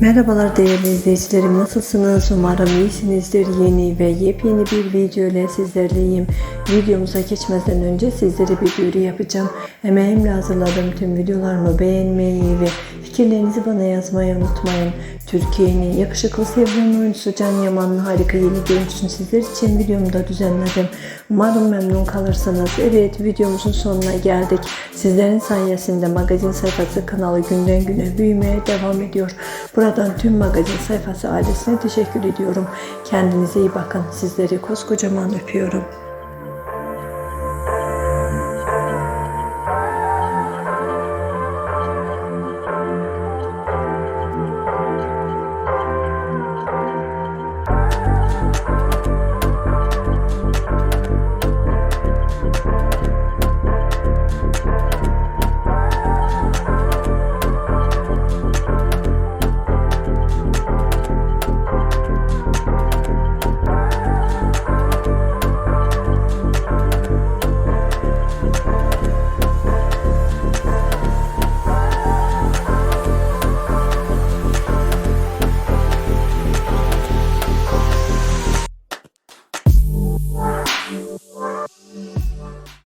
Merhabalar değerli izleyicilerim nasılsınız? Umarım iyisinizdir. Yeni ve yepyeni bir video ile sizlerleyim. Videomuza geçmeden önce sizlere bir duyuru yapacağım. Emeğimle hazırladığım tüm videolarımı beğenmeyi ve fikirlerinizi bana yazmayı unutmayın. Türkiye'nin yakışıklı sevilen oyuncusu Can Yaman'ın harika yeni görüntüsünü sizler için videomda düzenledim. Umarım memnun kalırsınız. Evet videomuzun sonuna geldik. Sizlerin sayesinde magazin sayfası kanalı günden güne büyümeye devam ediyor. Buradan tüm magazin sayfası ailesine teşekkür ediyorum. Kendinize iyi bakın. Sizleri koskocaman öpüyorum.